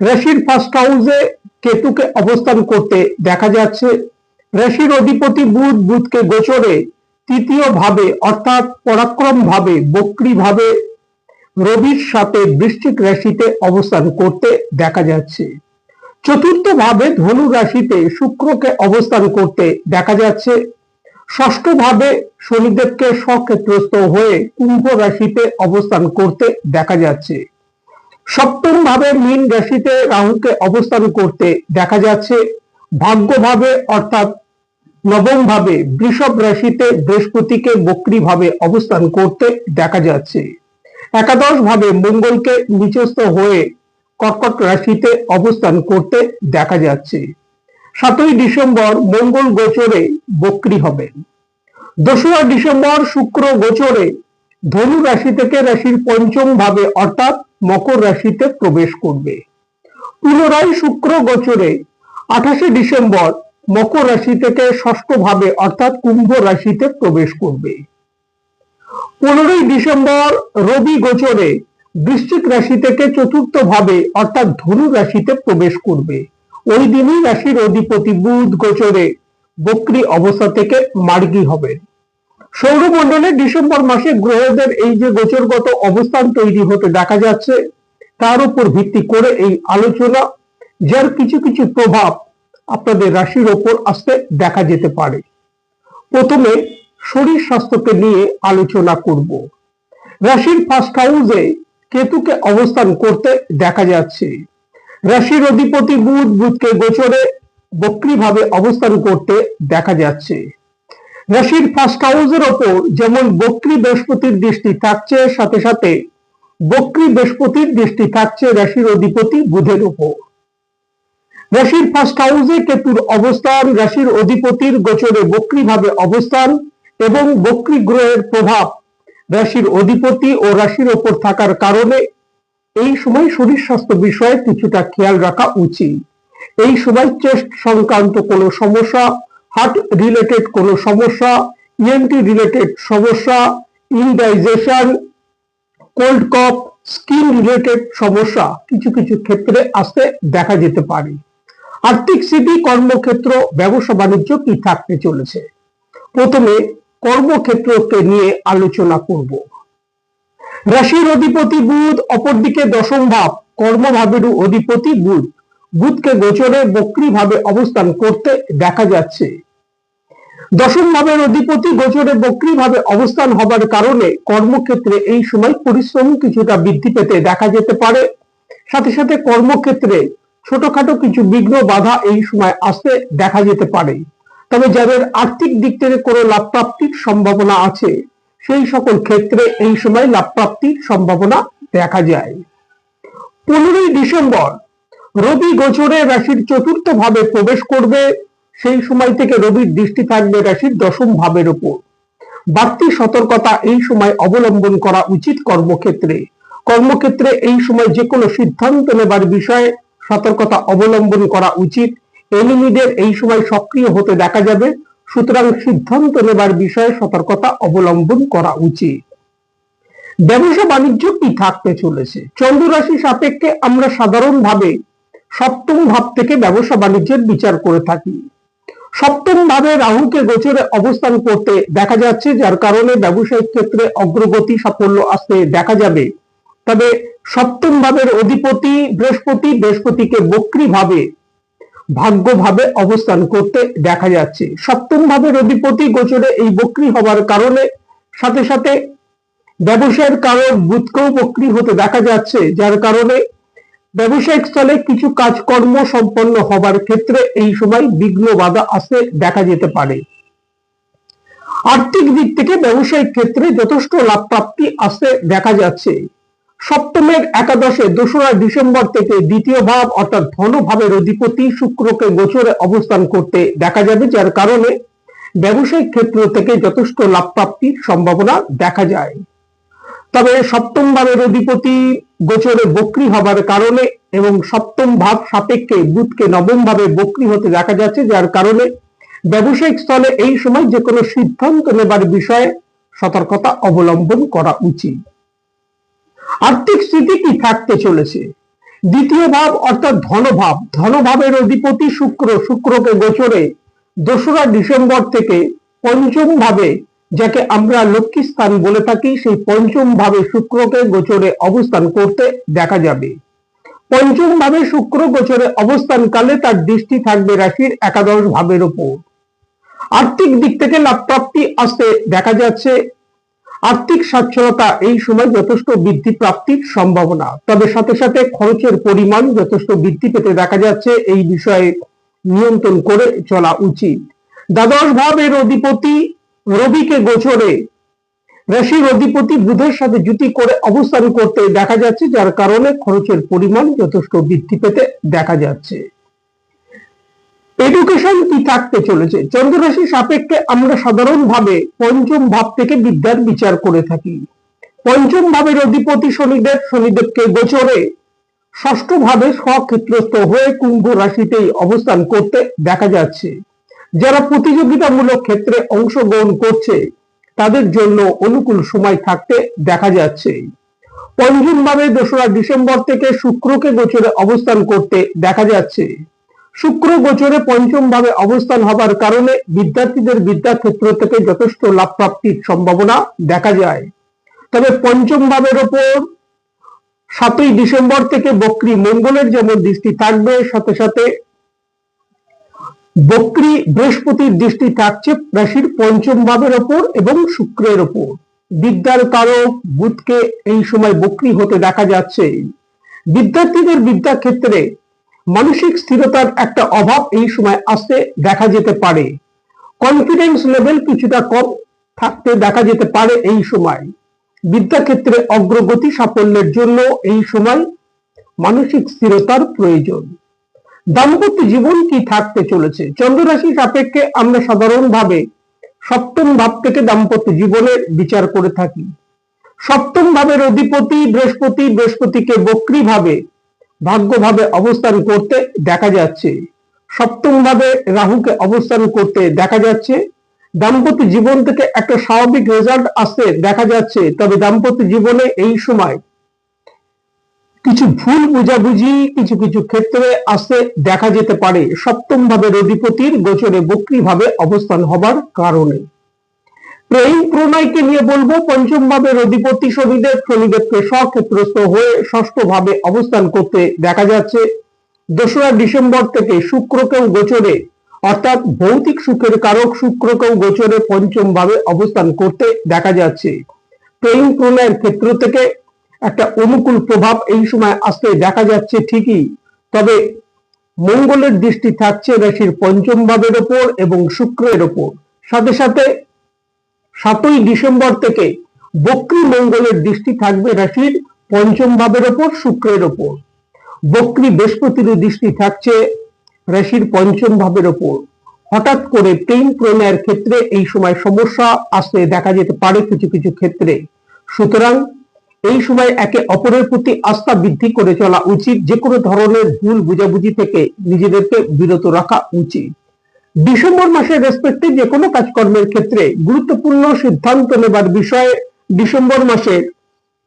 রাশির ফার্স্ট হাউসে কেতুকে অবস্থান করতে দেখা যাচ্ছে। রাশির অধিপতি বুধ, বুধকে গোচরে তৃতীয় ভাবে অর্থাৎ পরাক্রম ভাবে বক্রী ভাবে রবির সাথে বৃশ্চিক রাশিতে অবস্থান করতে দেখা যাচ্ছে। চতুর্থ ভাবে ধনু রাশিতে শুক্রকে অবস্থান করতে দেখা যাচ্ছে। ষষ্ঠ ভাবে শনিদেবকে স্বক্ষেত্রস্থ হয়ে কুম্ভ রাশিতে অবস্থান করতে দেখা যাচ্ছে। সপ্তম ভাবে মীন রাশিতে রাহুকে অবস্থান করতে দেখা যাচ্ছে। ভাগ্যভাবে অর্থাৎ নবম ভাবে বৃষভ রাশিতে বৃহস্পতিকে বক্রী ভাবে অবস্থান করতে দেখা যাচ্ছে। একাদশ ভাবে মঙ্গলকে নিচস্থ হয়ে কর্কট রাশিতে অবস্থান করতে দেখা যাচ্ছে। সাতই ডিসেম্বর মঙ্গল গোচরে বক্রী হবেন। দোসরা ডিসেম্বর শুক্র গোচরে ধনু রাশি থেকে রাশির পঞ্চম ভাবে অর্থাৎ মকর রাশিতে প্রবেশ করবে। পুনরায় শুক্র গোচরে আঠাশে ডিসেম্বর মকর রাশি থেকে ষষ্ঠ ভাবে অর্থাৎ কুম্ভ রাশিতে প্রবেশ করবে। পনেরোই ডিসেম্বর রবি গোচরে বৃশ্চিক রাশি থেকে চতুর্থ ভাবে অর্থাৎ ধনু রাশিতে প্রবেশ করবে। ওই দিনই রাশির অধিপতি বুধ গোচরে বক্রি অবস্থা থেকে মার্গী হবেন। সৌরমণ্ডলে ডিসেম্বর মাসে গ্রহদের এই যে গোচরগত অবস্থান তৈরি হতে দেখা যাচ্ছে, তার উপর ভিত্তি করে এই আলোচনা, যার কিছু কিছু প্রভাব আপনাদের রাশির ওপর আসতে দেখা যেতে পারে। প্রথমে শরীর স্বাস্থ্যকে নিয়ে আলোচনা করব। রাশির ফার্স্ট হাউসে কেতুকে অবস্থান করতে দেখা যাচ্ছে। রাশির অধিপতি বুধ, বুধকে গোচরে বক্রিভাবে অবস্থান করতে দেখা যাচ্ছে। রাশির ফার্স্ট হাউসের ওপর যেমন বক্রি বৃহস্পতির দৃষ্টি থাকছে, সাথে সাথে বক্রি বৃহস্পতির দৃষ্টি থাকছে রাশির অধিপতি বুধের ওপর। রাশির ফার্স্ট হাউসে কেতুর অবস্থান, রাশির অধিপতির গোচরে বক্রি ভাবে অবস্থান এবং বক্রি গ্রহের প্রভাব রাশির অধিপতি ও রাশির ওপর থাকার কারণে এই সময় শরীর স্বাস্থ্য বিষয়ে কিছুটা খেয়াল রাখা উচিত। এই সময় চেস্ট সংক্রান্ত কোনো সমস্যা হার্ট রিলেটেড কোনো সমস্যা ইএনটি রিলেটেড সমস্যা, indigestion, cold cough skin related সমস্যা কিছু কিছু ক্ষেত্রে আসতে দেখা যেতে পারে। আর্থিক স্থিতি, কর্মক্ষেত্র, ব্যবসা বাণিজ্য কি থাকতে চলেছে? প্রথমে কর্মক্ষেত্রকে নিয়ে আলোচনা করব। রাশির অধিপতি বুধ, অপরদিকে দশম ভাব কর্মভাবেরও অধিপতি বুধ। বুধকে গোচরে বক্রি ভাবে অবস্থান করতে দেখা যাচ্ছে। দশম ভাবের অধিপতি গোচরে বক্রি ভাবে অবস্থান হবার কারণে কর্মক্ষেত্রে এই সময় পরিশ্রম কিছুটা বৃদ্ধি পেতে দেখা যেতে পারে। সাথে সাথে কর্মক্ষেত্রে ছোটখাটো কিছু বিঘ্ন বাধা এই সময় আসতে দেখা যেতে পারে। তবে যাদের আর্থিক দিক থেকে কোনো লাভ প্রাপ্তির সম্ভাবনা আছে, সেই সকল ক্ষেত্রে এই সময় লাভ প্রাপ্তির সম্ভাবনা দেখা যায়। পনেরোই ডিসেম্বর, রবি গোচরে রাশির চতুর্থ ভাবে প্রবেশ করবে। সেই সময় থেকে রবির দৃষ্টি থাকবে রাশির দশম ভাবের উপর। বাড়তি সতর্কতা এই সময় অবলম্বন করা উচিত কর্মক্ষেত্রে। কর্মক্ষেত্রে এই সময় যে কোনো সিদ্ধান্ত নেবার বিষয়ে সতর্কতা অবলম্বন করা উচিত। এনিমিদের এই সময় সক্রিয় হতে দেখা যাবে। সুতরাং সিদ্ধান্ত নেবার বিষয়ে সতর্কতা অবলম্বন করা উচিত। ব্যবসা বাণিজ্য কি থাকতে চলেছে? চন্দ্র রাশি সাপেক্ষে আমরা সাধারণভাবে সপ্তম ভাব থেকে ব্যবসা বাণিজ্যের বিচার করে থাকি। সপ্তম ভাবে রাহুকে গোচরে অবস্থান করতে দেখা যাচ্ছে, যার কারণে ব্যবসায়িক ক্ষেত্রে অগ্রগতি সাফল্য আসতে দেখা যাবে। তবে সপ্তম ভাবের অধিপতি বৃহস্পতি, বৃহস্পতিকে বক্রি ভাবে, ভাগ্যভাবে অবস্থান করতে দেখা যাচ্ছে। সপ্তম ভাবে অধিপতি গোচরে এই বক্রি হওয়ার কারণে সাথে সাথে ব্যবসায়ের কারণ বুধকেও বক্রি হতে দেখা যাচ্ছে, যার কারণে ব্যবসায়িক স্থলে কিছু কাজকর্ম সম্পন্ন হবার ক্ষেত্রে এই সময় বিঘ্ন বাধা আসতে দেখা যেতে পারে। আর্থিক দিক থেকে ব্যবসায়িক ক্ষেত্রে যথেষ্ট লাভ প্রাপ্তি আসতে দেখা যাচ্ছে। সপ্তমের একাদশে দোসরা ডিসেম্বর থেকে দ্বিতীয় ভাব অর্থাৎ ধনভাবের অধিপতি শুক্রকে গোচরে অবস্থান করতে দেখা যাবে, যার কারণে ব্যবসায়িক ক্ষেত্র থেকে যথেষ্ট লাভ প্রাপ্তির সম্ভাবনা দেখা যায়। তবে সপ্তম ভাবের অধিপতি গোচরে বক্রি হবার কারণে এবং সপ্তম ভাব সাপেক্ষে বুধকে নবম ভাবে বক্রি হতে দেখা যাচ্ছে, যার কারণে ব্যবসায়িক স্থলে এই সময় যে কোনো সিদ্ধান্ত নেবার বিষয়ে সতর্কতা অবলম্বন করা উচিত। আর্থিক স্থিতি কি থাকতে চলেছে? দ্বিতীয় ভাব অর্থাৎ ধনভাব ধনভাবের অধিপতি শুক্র। শুক্রকে গোচরে দোসরা ডিসেম্বর থেকে পঞ্চম ভাবে যাকে আমরা লক্ষ্মী স্থান বলে থাকি, সেই পঞ্চম ভাবে শুক্রকে গোচরে অবস্থান করতে দেখা যাবে। পঞ্চম ভাবে শুক্র গোচরে অবস্থানকালে তার দৃষ্টি থাকবে রাশির একাদশ ভাবের উপর আর্থিক দিক থেকে লাভ প্রাপ্তি আসতে দেখা যাচ্ছে। আর্থিক সচ্ছলতা এই সময় যথেষ্ট বৃদ্ধি প্রাপ্তির সম্ভাবনা। তবে সাথে সাথে খরচের পরিমাণ যথেষ্ট বৃদ্ধি পেতে দেখা যাচ্ছে। এই বিষয়ে নিয়ন্ত্রণ করে চলা উচিত। দ্বাদশ ভাবের অধিপতি রবিকে গোচরে। রাশির অধিপতি বুধের সাথে জুতি করে অবস্থান করতে দেখা যাচ্ছে, যার কারণে খরচের পরিমাণ যথেষ্ট বৃদ্ধি পেতে দেখা যাচ্ছে। এডুকেশন কি থাকতে চলেছে? চন্দ্ররাশি সাপেক্ষে আমরা সাধারণভাবে পঞ্চম ভাব থেকে বিদ্যার বিচার করে থাকি। পঞ্চম ভাবের অধিপতি শনিদেব, শনিদেবকে গোচরে। ষষ্ঠ ভাবে স্বক্ষেত্রস্থ হয়ে কুম্ভ রাশিতেই অবস্থান করতে দেখা যাচ্ছে। যারা প্রতিযোগিতামূলক ক্ষেত্রে অংশগ্রহণ করছে, তাদের জন্য অনুকূল সময় থাকতে দেখা যাচ্ছে। পঞ্চম ভাবে দোসরা ডিসেম্বর থেকে শুক্রকে গোচরে অবস্থান করতে দেখা যাচ্ছে। শুক্র গোচরে পঞ্চম ভাবে অবস্থান হবার কারণে বিদ্যার্থীদের বিদ্যাক্ষেত্র থেকে যথেষ্ট লাভ প্রাপ্তির সম্ভাবনা দেখা যায়। তবে পঞ্চম ভাবের ওপর সাতই ডিসেম্বর থেকে বক্রি মঙ্গলের যেমন দৃষ্টি থাকবে, সাথে সাথে বক্রি বৃহস্পতির দৃষ্টি থাকছে রাশির পঞ্চম ভাবের ওপর এবং শুক্রের ওপর। বিদ্যার কারক বুধকে এই সময় বক্রি হতে দেখা যাচ্ছে। বিদ্যার্থীদের বিদ্যা ক্ষেত্রে মানসিক স্থিরতার একটা অভাব এই সময় আসতে দেখা যেতে পারে। কনফিডেন্স লেভেল কিছুটা কম থাকতে দেখা যেতে পারে এই সময়। বিদ্যাক্ষেত্রে অগ্রগতি সাফল্যের জন্য এই সময় মানসিক স্থিরতার প্রয়োজন। দাম্পত্য জীবন কি থাকতে চলেছে? চন্দ্ররাশি সাপেক্ষে আমরা সাধারণভাবে সপ্তম ভাব থেকে দাম্পত্য জীবনের বিচার করে থাকি। সপ্তম ভাবের অধিপতি বৃহস্পতি, বৃহস্পতিকে বক্রি ভাবে ভাগ্যভাবে অবস্থান করতে দেখা যাচ্ছে। সপ্তম ভাবে রাহুকে অবস্থান করতে দেখা যাচ্ছে। দাম্পত্য জীবন থেকে একটা স্বাভাবিক রেজাল্ট আসতে দেখা যাচ্ছে। তবে দাম্পত্য জীবনে এই সময় কিছু ভুল বুঝাবুঝি কিছু কিছু ক্ষেত্রে আসতে দেখা যেতে পারে। সপ্তম ভাবে অধিপতির গোচরে বক্রি ভাবে অবস্থান হবার কারণে। প্রেম প্রণয়কে নিয়ে বলব পঞ্চম ভাবের অধিপতি শনিদেব শনিদেবকে স্বক্ষেত্রস্থ হয়ে ষষ্ঠ ভাবে অবস্থান করতে দেখা যাচ্ছে। দোসরা ডিসেম্বর থেকে শুক্রকেও গোচরে, অর্থাৎ ভৌতিক সুখের কারক শুক্রকেও গোচরে পঞ্চম ভাবে অবস্থান করতে দেখা যাচ্ছে। প্রেম প্রণয়ের ক্ষেত্র থেকে একটা অনুকূল প্রভাব এই সময় আসতে দেখা যাচ্ছে ঠিকই। তবে মঙ্গলের দৃষ্টি থাকছে রাশির পঞ্চম ভাবের ওপর এবং শুক্রের ওপর। সাথে সাথে সাতই ডিসেম্বর থেকে বক্রী মঙ্গলের দৃষ্টি থাকবে রাশির পঞ্চম ভাবের ওপর, শুক্রের ওপর। বক্রী বৃহস্পতির দৃষ্টি থাকছে রাশির পঞ্চম ভাবের ওপর। হঠাৎ করে প্রেম প্রণয়ের ক্ষেত্রে এই সময় সমস্যা আসতে দেখা যেতে পারে কিছু কিছু ক্ষেত্রে। সুতরাং এই সময় একে অপরের প্রতি আস্থা বৃদ্ধি করে চলা উচিত। যে কোনো ধরনের ভুল বুঝাবুঝি থেকে নিজেদেরকে বিরত রাখা উচিত। ডিসেম্বর মাসের রেসপেক্টে যে কোনো কাজকর্মের ক্ষেত্রে গুরুত্বপূর্ণ সিদ্ধান্ত নেবার বিষয়ে ডিসেম্বর মাসের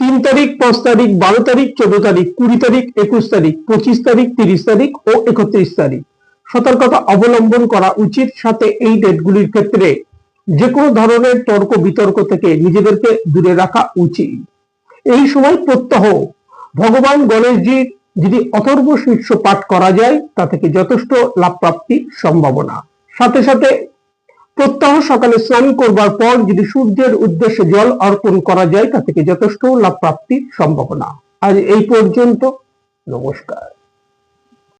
তিন তারিখ, পাঁচ তারিখ, বারো তারিখ, চোদ্দ তারিখ, কুড়ি তারিখ, একুশ তারিখ, পঁচিশ তারিখ, তিরিশ তারিখ ও একত্রিশ তারিখ। সতর্কতা অবলম্বন করা উচিত। সাথে এই ডেটগুলির ক্ষেত্রে যে কোনো ধরনের তর্ক বিতর্ক থেকে নিজেদেরকে দূরে রাখা উচিত। এই সময় প্রত্যহ। ভগবান গণেশজির যদি অথর্ব শীর্ষ পাঠ করা যায়, তা থেকে যথেষ্ট লাভ প্রাপ্তি সম্ভাবনা। সাথে সাথে প্রত্যহ সকালে স্নান করবার পর যদি সূর্যের উদ্দেশ্যে জল অর্পণ করা যায়, তা থেকে যথেষ্ট লাভ প্রাপ্তির সম্ভাবনা। আজ এই পর্যন্ত। নমস্কার।